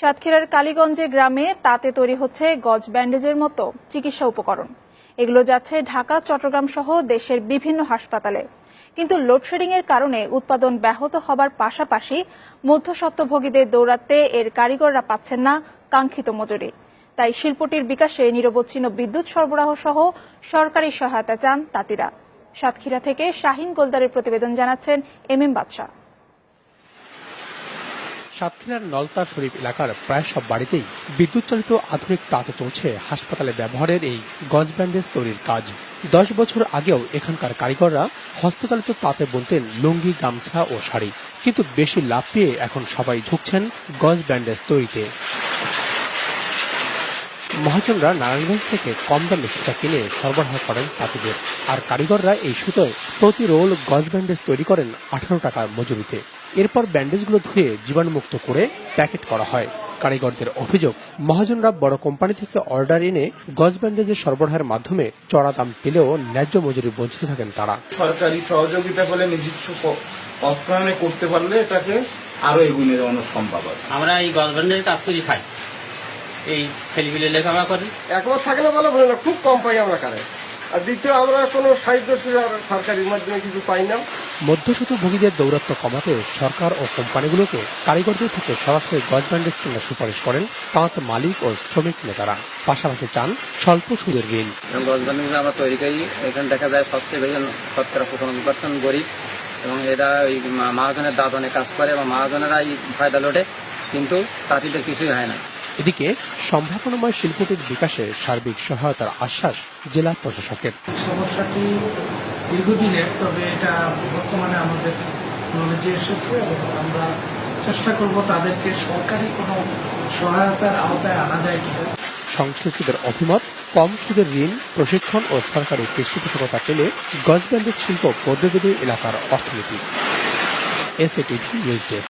সাতক্ষীরার কালীগঞ্জে গ্রামে তাতে তৈরি হচ্ছে গজ ব্যান্ডেজের মতো চিকিৎসা উপকরণ। এগুলো যাচ্ছে ঢাকা, চট্টগ্রাম সহ দেশের বিভিন্ন হাসপাতালে। কিন্তু লোডশেডিং এর কারণে উৎপাদন ব্যাহত হবার পাশাপাশি মধ্যস্বত্বভোগীদের দৌড়াতে এর কারিগররা পাচ্ছেন না কাঙ্ক্ষিত মজুরি। তাই শিল্পটির বিকাশে নিরবচ্ছিন্ন বিদ্যুৎ সরবরাহ সহ সরকারি সহায়তা চান তাঁতিরা। সাতক্ষীরা থেকে শাহিন গোলদারের প্রতিবেদন জানাচ্ছেন এম এম বাদশাহ। সাতক্ষীরার নলতার শরীফ এলাকার প্রায় সব বাড়িতেই বিদ্যুৎ চালিত আধুনিক তাঁতে চলছে হাসপাতালে ব্যবহারের এই গজ ব্যান্ডেজ তৈরির কাজ। দশ বছর আগেও এখানকার কারিগররা হস্তচালিত তাঁতে বলতেন লুঙ্গি, গামছা ও শাড়ি। কিন্তু বেশি লাভ পেয়ে এখন সবাই ঝুঁকছেন গজ ব্যান্ডেজ তৈরিতে। মহাজনরা নারায়ণগঞ্জ থেকে কম দামে সুতা কিনে সরবরাহ করেন তাঁতিদের। আর কারিগররা এই সুতোয় প্রতি রোল গজ ব্যান্ডেজ তৈরি করেন আঠারো টাকার মজুরিতে। এরপর ব্যান্ডেজগুলো ধুয়ে জীবাণুমুক্ত করে প্যাকেট করা হয়। কারিগরদের অভিযোগ মহাজনরা বড় কোম্পানি থেকে অর্ডার এনে গজ ব্যান্ডেজের সরবরাহের মাধ্যমে চড়া দাম পেলেও ন্যায্য মজুরি বঞ্চিত থাকেন তারা। সরকারি সহযোগিতা করলে নিজস্ব অর্থায়নে করতে পারলে এটাকে আরও এগুনে যাওয়ানো সম্ভব হবে। আমরা এই গভর্নমেন্টের কাজ করি খাই। এই ছেলেপিলে লেখাপড়া করি। একবার থাকলে ভালো ভালো খুব কম পাই আমরা কারে। আর দ্বিতীয় আমরা কোনো সাহায্য সরকারি মাধ্যমে কিছু পাই না। মধ্যস্বত্বভোগীদের দৌরাত্ম কমাতে সরকার ও কোম্পানিগুলোকে কারিগরদের থেকে সরাসরি গজ ব্যান্ডেজ কেনার সুপারিশ করেন তাঁত মালিক ও শ্রমিক নেতারা। পাশাপাশি চান স্বল্প সুদের ঋণ। এবং গজবান্ধবী আমরা তৈরি করি এখানে দেখা যায় সবচেয়ে বেশি শতকরা পঁচানব্বই পার্সেন্ট গরিব এবং এরা ওই মহাজনের দাদনে কাজ করে এবং মহাজনেরাই ফায়দা লোটে কিন্তু তাঁতিদের কিছুই হয় না। এদিকে সম্ভাবনাময় শিল্পটির বিকাশে সার্বিক সহায়তার আশ্বাস জেলা প্রশাসকের। সমস্যাটি দীর্ঘদিনের তবে এটা বর্তমানে আমাদের নলেজে এসেছে এবং আমরা চেষ্টা করব তাদেরকে সরকারি কোনো সহায়তার আওতায় আনা যায় কিনা। সংশ্লিষ্টদের অভিমত কম সুদের ঋণ প্রশিক্ষণ ও সরকারি পৃষ্ঠপোষকতা পেলে গজ ব্যান্ডেজ শিল্প বদলে এলাকার অর্থনীতি। SATV news desk.